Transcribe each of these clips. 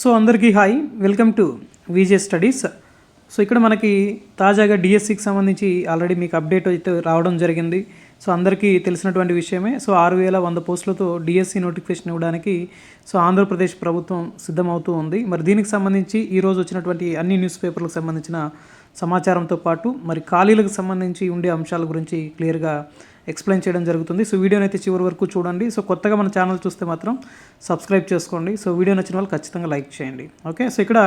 So అందరికీ hi welcome to Vijay studies so ఇక్కడ మనకి తాజాగా డిఎస్సికి సంబంధించి ఆల్రెడీ మీకు అప్డేట్ అయితే రావడం జరిగింది. సో అందరికీ తెలిసినటువంటి విషయమే. సో ఆరు వేల వంద పోస్టులతో డిఎస్సి నోటిఫికేషన్ ఇవ్వడానికి సో ఆంధ్రప్రదేశ్ ప్రభుత్వం సిద్ధమవుతూ ఉంది. మరి దీనికి సంబంధించి ఈరోజు వచ్చినటువంటి అన్ని న్యూస్ పేపర్లకు సంబంధించిన సమాచారంతో పాటు మరి ఖాళీలకు సంబంధించి ఉండే అంశాల గురించి క్లియర్గా ఎక్స్ప్లెయిన్ చేయడం జరుగుతుంది. సో వీడియోని అయితే చివరి వరకు చూడండి. సో కొత్తగా మన ఛానల్ చూస్తే మాత్రం సబ్స్క్రైబ్ చేసుకోండి. సో వీడియో నచ్చిన వాళ్ళు ఖచ్చితంగా లైక్ చేయండి. ఓకే? సో ఇక్కడ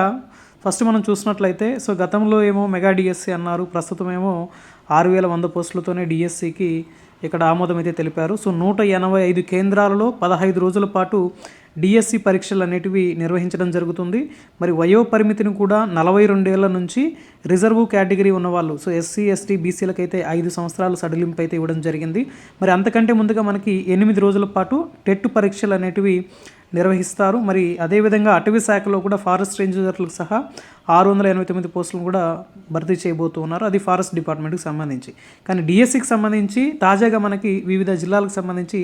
ఫస్ట్ మనం చూసినట్లయితే సో గతంలో ఏమో మెగా డిఎస్సి అన్నారు. ప్రస్తుతం ఏమో ఆరు వేల వంద పోస్టులతోనే డిఎస్సికి ఇక్కడ ఆమోదం అయితే తెలిపారు. సో నూట ఎనభై ఐదు కేంద్రాలలో పదహైదు రోజుల పాటు డిఎస్సి పరీక్షలు అనేటివి నిర్వహించడం జరుగుతుంది. మరి వయో పరిమితిని కూడా నలభై రెండేళ్ళ నుంచి రిజర్వ్ కేటగిరీ ఉన్నవాళ్ళు సో ఎస్సీ ఎస్టీ బీసీలకైతే ఐదు సంవత్సరాలు సడలింపు అయితే ఇవ్వడం జరిగింది. మరి అంతకంటే ముందుగా మనకి ఎనిమిది రోజుల పాటు టెట్ పరీక్షలు అనేటివి నిర్వహిస్తారు. మరి అదేవిధంగా అటవీ శాఖలో కూడా ఫారెస్ట్ రేంజర్లకు సహా ఆరు వందల ఎనభై తొమ్మిది పోస్టులను కూడా భర్తీ చేయబోతూ ఉన్నారు. అది ఫారెస్ట్ డిపార్ట్మెంట్కి సంబంధించి. కానీ డిఎస్సికి సంబంధించి తాజాగా మనకి వివిధ జిల్లాలకు సంబంధించి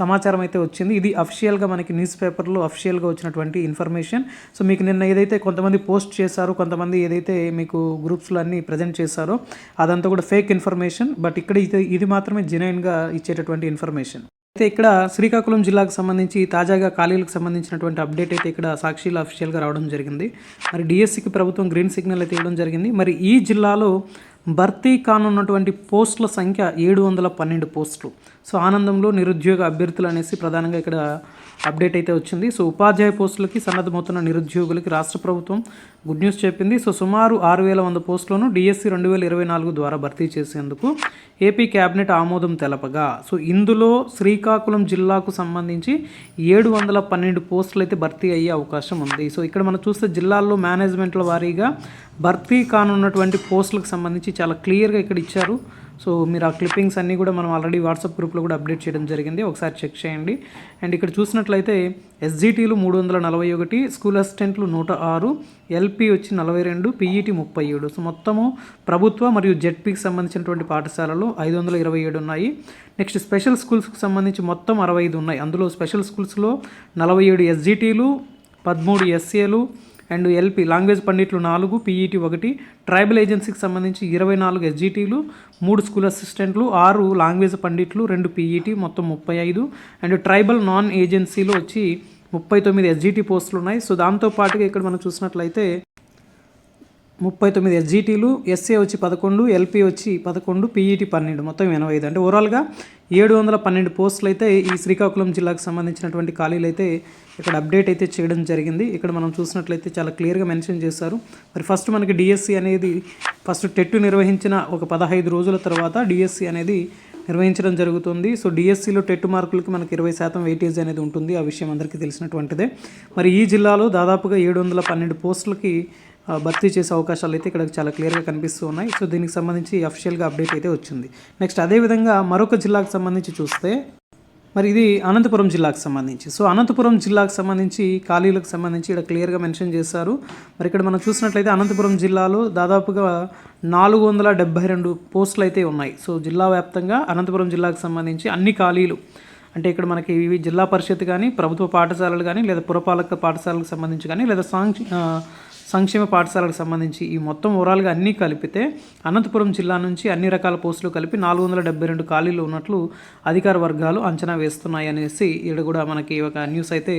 సమాచారం అయితే వచ్చింది. ఇది అఫిషియల్గా మనకి న్యూస్ పేపర్లో అఫిషియల్గా వచ్చినటువంటి ఇన్ఫర్మేషన్. సో మీకు నిన్న ఏదైతే కొంతమంది పోస్ట్ చేశారో కొంతమంది ఏదైతే మీకు గ్రూప్స్లో అన్ని ప్రజెంట్ చేశారో అదంతా కూడా ఫేక్ ఇన్ఫర్మేషన్. బట్ ఇక్కడ ఇది ఇది మాత్రమే జెన్యున్గా ఇచ్చేటటువంటి ఇన్ఫర్మేషన్. అయితే ఇక్కడ శ్రీకాకుళం జిల్లాకు సంబంధించి తాజాగా ఖాళీలకు సంబంధించినటువంటి అప్డేట్ అయితే ఇక్కడ సాక్షిలో అఫీషియల్గా రావడం జరిగింది. మరి డిఎస్సికి ప్రభుత్వం గ్రీన్ సిగ్నల్ అయితే ఇవ్వడం జరిగింది. మరి ఈ జిల్లాలో భర్తీ కానున్నటువంటి పోస్టుల సంఖ్య ఏడు వందల పన్నెండు పోస్టులు. సో ఆనందంలో నిరుద్యోగ అభ్యర్థులు అనేసి ప్రధానంగా ఇక్కడ అప్డేట్ అయితే వచ్చింది. సో ఉపాధ్యాయ పోస్టులకి సన్నద్ధమవుతున్న నిరుద్యోగులకి రాష్ట్ర ప్రభుత్వం గుడ్ న్యూస్ చెప్పింది. సో సుమారు ఆరు వేల వంద పోస్టులను డిఎస్సి రెండు వేల ఇరవై నాలుగు ద్వారా భర్తీ చేసేందుకు ఏపీ కేబినెట్ ఆమోదం తెలపగా. సో ఇందులో శ్రీకాకుళం జిల్లాకు సంబంధించి ఏడు వందల పన్నెండు పోస్టులు అయితే భర్తీ అయ్యే అవకాశం ఉంది. సో ఇక్కడ మనం చూస్తే జిల్లాల్లో మేనేజ్మెంట్ల వారీగా భర్తీ కానున్నటువంటి పోస్టులకు సంబంధించి చాలా క్లియర్గా ఇక్కడ ఇచ్చారు. సో మీరు ఆ క్లిప్పింగ్స్ అన్నీ కూడా మనం ఆల్రెడీ వాట్సాప్ గ్రూప్లో కూడా అప్డేట్ చేయడం జరిగింది. ఒకసారి చెక్ చేయండి. అండ్ ఇక్కడ చూసినట్లయితే ఎస్జిటీలు మూడు వందల నలభై ఒకటి స్కూల్ అసిస్టెంట్లు నూట ఆరు ఎల్పి వచ్చి నలభై రెండు పీఈటీ ముప్పై ఏడు. సో మొత్తము ప్రభుత్వ మరియు జెడ్పీకి సంబంధించినటువంటి పాఠశాలలు ఐదు వందల ఇరవై ఏడు ఉన్నాయి. నెక్స్ట్ స్పెషల్ స్కూల్స్కి సంబంధించి మొత్తం అరవై ఐదు ఉన్నాయి. అందులో స్పెషల్ స్కూల్స్లో నలభై ఏడు ఎస్జిటీలు పదమూడు ఎస్ఏలు అండ్ ఎల్పి లాంగ్వేజ్ పండిట్లు నాలుగు పీఈటీ ఒకటి ట్రైబల్ ఏజెన్సీకి సంబంధించి ఇరవై నాలుగు ఎస్జీటీలు మూడు స్కూల్ అసిస్టెంట్లు ఆరు లాంగ్వేజ్ పండిట్లు రెండు పీఈటీ మొత్తం ముప్పై ఐదు. అండ్ ట్రైబల్ నాన్ ఏజెన్సీలో వచ్చి ముప్పై తొమ్మిది ఎస్జిటి పోస్టులు ఉన్నాయి. సో దాంతో పాటుగా ఇక్కడ మనం చూసినట్లయితే ముప్పై తొమ్మిది ఎస్జీటీలు ఎస్ఏ వచ్చి పదకొండు ఎల్పి వచ్చి పదకొండు పీఈటీ పన్నెండు. మొత్తం ఎనభై ఐదు. అంటే ఓవరాల్గా ఏడు వందల పన్నెండు పోస్టులు అయితే ఈ శ్రీకాకుళం జిల్లాకు సంబంధించినటువంటి ఖాళీలు అయితే ఇక్కడ అప్డేట్ అయితే చేయడం జరిగింది. ఇక్కడ మనం చూసినట్లయితే చాలా క్లియర్గా మెన్షన్ చేశారు. మరి ఫస్ట్ మనకి డిఎస్సి అనేది ఫస్ట్ టెట్టు నిర్వహించిన ఒక పదహైదు రోజుల తర్వాత డిఎస్సి అనేది నిర్వహించడం జరుగుతుంది. సో డిఎస్సిలో టెట్ మార్కులకి మనకి ఇరవై శాతం వెయిటేజ్ అనేది ఉంటుంది. ఆ విషయం అందరికీ తెలిసినటువంటిదే. మరి ఈ జిల్లాలో దాదాపుగా ఏడు వందల పన్నెండు పోస్టులకి భర్తీ చేసే అవకాశాలు అయితే ఇక్కడ చాలా క్లియర్గా కనిపిస్తూ ఉన్నాయి. సో దీనికి సంబంధించి అఫిషియల్గా అప్డేట్ అయితే వచ్చింది. నెక్స్ట్ అదేవిధంగా మరొక జిల్లాకు సంబంధించి చూస్తే మరి ఇది అనంతపురం జిల్లాకు సంబంధించి. సో అనంతపురం జిల్లాకు సంబంధించి ఖాళీలకు సంబంధించి ఇక్కడ క్లియర్గా మెన్షన్ చేశారు. మరి ఇక్కడ మనం చూసినట్లయితే అనంతపురం జిల్లాలో దాదాపుగా నాలుగు వందల డెబ్బై రెండు పోస్టులు అయితే ఉన్నాయి. సో జిల్లా వ్యాప్తంగా అనంతపురం జిల్లాకు సంబంధించి అన్ని ఖాళీలు అంటే ఇక్కడ మనకి ఇవి జిల్లా పరిషత్ కానీ ప్రభుత్వ పాఠశాలలు కానీ లేదా పురపాలక పాఠశాలకు సంబంధించి కానీ లేదా సాంక్ష సంక్షేమ పాఠశాలకు సంబంధించి ఈ మొత్తం ఓవరాల్గా అన్నీ కలిపితే అనంతపురం జిల్లా నుంచి అన్ని రకాల పోస్టులు కలిపి నాలుగు వందల డెబ్బై రెండు ఖాళీలు ఉన్నట్లు అధికార వర్గాలు అంచనా వేస్తున్నాయి అనేసి ఇక్కడ కూడా మనకి ఒక న్యూస్ అయితే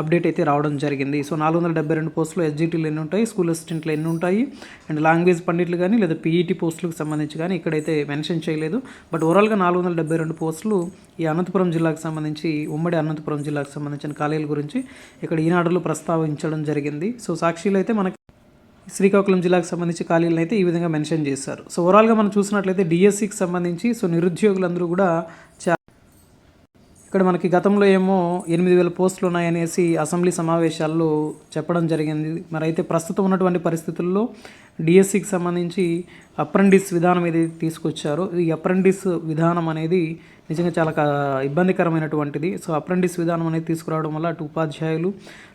అప్డేట్ అయితే రావడం జరిగింది. సో నాలుగు వందల డెబ్బై రెండు పోస్టులు ఎస్జిటీలు ఎన్ని ఉంటాయి స్కూల్ అసిస్టెంట్లు ఎన్ని ఉంటాయి అండ్ లాంగ్వేజ్ పండిట్లు కానీ లేదా పీఈటీ పోస్టులకు సంబంధించి కానీ ఇక్కడైతే మెన్షన్ చేయలేదు. బట్ ఓవరాల్గా నాలుగు వందల డెబ్బై రెండు పోస్టులు ఈ అనంతపురం జిల్లాకు సంబంధించి ఉమ్మడి అనంతపురం జిల్లాకు సంబంధించిన ఖాళీల గురించి ఇక్కడ ఈనాడులో ప్రస్తావించడం జరిగింది. సో సాక్షిలో అయితే మనకి శ్రీకాకుళం జిల్లాకు సంబంధించి ఖాళీలను అయితే ఈ విధంగా మెన్షన్ చేశారు. సో ఓవరాల్గా మనం చూసినట్లయితే డిఎస్సికి సంబంధించి సో నిరుద్యోగులందరూ కూడా చాలా ఇక్కడ మనకి గతంలో ఏమో ఎనిమిది వేల పోస్టులు ఉన్నాయనేసి అసెంబ్లీ సమావేశాల్లో చెప్పడం జరిగింది. మరి అయితే ప్రస్తుతం ఉన్నటువంటి పరిస్థితుల్లో డిఎస్సికి సంబంధించి అప్రెంటిస్ విధానం ఏదైతే తీసుకొచ్చారో ఈ అప్రెంటిస్ విధానం అనేది నిజంగా చాలా ఇబ్బందికరమైనటువంటిది. సో అప్రెంటిస్ విధానం అనేది తీసుకురావడం వల్ల అటు ఉపాధ్యాయులు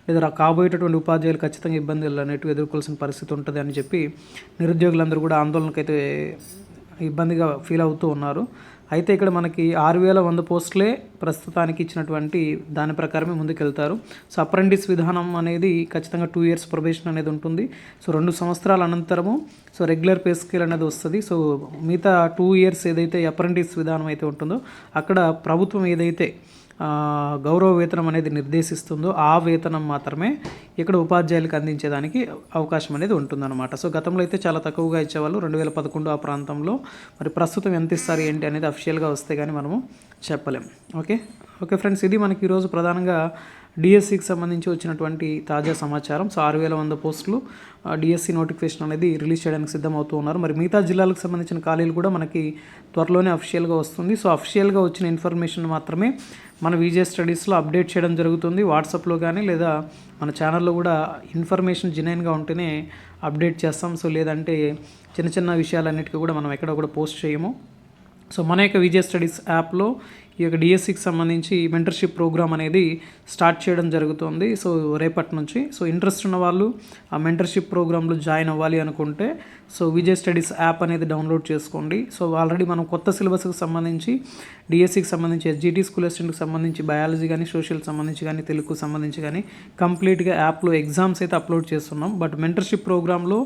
లేదా కాబోయేటటువంటి ఉపాధ్యాయులు ఖచ్చితంగా ఇబ్బందులు అనేటివి ఎదుర్కోవాల్సిన పరిస్థితి ఉంటుంది అని చెప్పి నిరుద్యోగులందరూ కూడా ఆందోళనకైతే ఇబ్బందిగా ఫీల్ అవుతూ ఉన్నారు. అయితే ఇక్కడ మనకి ఆరు వేల వంద పోస్టులే ప్రస్తుతానికి ఇచ్చినటువంటి దాని ప్రకారమే ముందుకెళ్తారు. సో అప్రెంటిస్ విధానం అనేది ఖచ్చితంగా టూ ఇయర్స్ ప్రొబేషన్ అనేది ఉంటుంది. సో రెండు సంవత్సరాల అనంతరము సో రెగ్యులర్ పే స్కేల్ అనేది వస్తుంది. సో మిగతా టూ ఇయర్స్ ఏదైతే అప్రెంటిస్ విధానం అయితే ఉంటుందో అక్కడ ప్రభుత్వం ఏదైతే గౌరవ వేతనం అనేది నిర్దేశిస్తుందో ఆ వేతనం మాత్రమే ఇక్కడ ఉపాధ్యాయులకు అందించేదానికి అవకాశం అనేది ఉంటుందన్నమాట. సో గతంలో అయితే చాలా తక్కువగా ఇచ్చేవాళ్ళు. రెండు వేల పదకొండు ఆ ప్రాంతంలో మరి ప్రస్తుతం ఎంత ఇస్తారు ఏంటి అనేది అఫిషియల్గా వస్తే కానీ మనము చెప్పలేం. ఓకే? ఓకే ఫ్రెండ్స్ ఇది మనకి ఈరోజు ప్రధానంగా డిఎస్సికి సంబంధించి వచ్చినటువంటి తాజా సమాచారం. సో ఆరు వేల వంద పోస్టులు డిఎస్సి నోటిఫికేషన్ అనేది రిలీజ్ చేయడానికి సిద్ధమవుతూ ఉన్నారు. మరి మిగతా జిల్లాలకు సంబంధించిన ఖాళీలు కూడా మనకి త్వరలోనే అఫిషియల్గా వస్తుంది. సో అఫిషియల్గా వచ్చిన ఇన్ఫర్మేషన్ మాత్రమే మన విజే స్టడీస్లో అప్డేట్ చేయడం జరుగుతుంది. వాట్సాప్లో కానీ లేదా మన ఛానల్లో కూడా ఇన్ఫర్మేషన్ జెన్యున్గా ఉంటేనే అప్డేట్ చేస్తాం. సో లేదంటే చిన్న చిన్న విషయాలన్నిటికీ కూడా మనం ఎక్కడ కూడా పోస్ట్ చేయము. సో మన యొక్క విజయ స్టడీస్ యాప్లో ఈ యొక్క డిఎస్సికి సంబంధించి మెంటర్షిప్ ప్రోగ్రామ్ అనేది స్టార్ట్ చేయడం జరుగుతుంది. సో రేపటి నుంచి. సో ఇంట్రెస్ట్ ఉన్న వాళ్ళు ఆ మెంటర్షిప్ ప్రోగ్రాంలో జాయిన్ అవ్వాలి అనుకుంటే సో విజయ్ స్టడీస్ యాప్ అనేది డౌన్లోడ్ చేసుకోండి. సో ఆల్రెడీ మనం కొత్త సిలబస్కి సంబంధించి డిఎస్సికి సంబంధించి ఎస్జిటి స్కూల్ అసిస్టెంట్కి సంబంధించి బయాలజీ కానీ సోషల్ సంబంధించి కానీ తెలుగుకు సంబంధించి కానీ కంప్లీట్గా యాప్లో ఎగ్జామ్స్ అయితే అప్లోడ్ చేస్తున్నాం. బట్ మెంటర్షిప్ ప్రోగ్రాంలో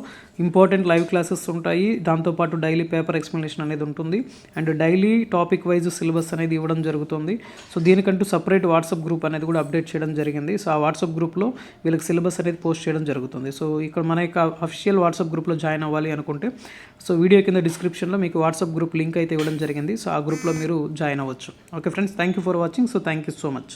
ఇంపార్టెంట్ లైవ్ క్లాసెస్ ఉంటాయి. దాంతోపాటు డైలీ పేపర్ ఎక్స్ప్లెనేషన్ అనేది ఉంటుంది. And daily topic wise syllabus అనేది ఇవ్వడం జరుగుతుంది. సో దీనికంటూ సపరేట్ వాట్సాప్ గ్రూప్ అనేది కూడా అప్డేట్ చేయడం జరిగింది. సో ఆ వాట్సాప్ గ్రూప్లో వీళ్ళకి సిలబస్ అనేది పోస్ట్ చేయడం జరుగుతుంది. సో ఇక్కడ మన యొక్క అఫిషియల్ వాట్సాప్ గ్రూప్లో జాయిన్ అవ్వాలి అనుకుంటే సో వీడియో కింద డిస్క్రిప్షన్లో మీకు వాట్సాప్ గ్రూప్ లింక్ అయితే ఇవ్వడం జరిగింది. సో ఆ గ్రూప్లో మీరు జాయిన్ అవ్వచ్చు. Okay friends thank you for watching. So thank you so much.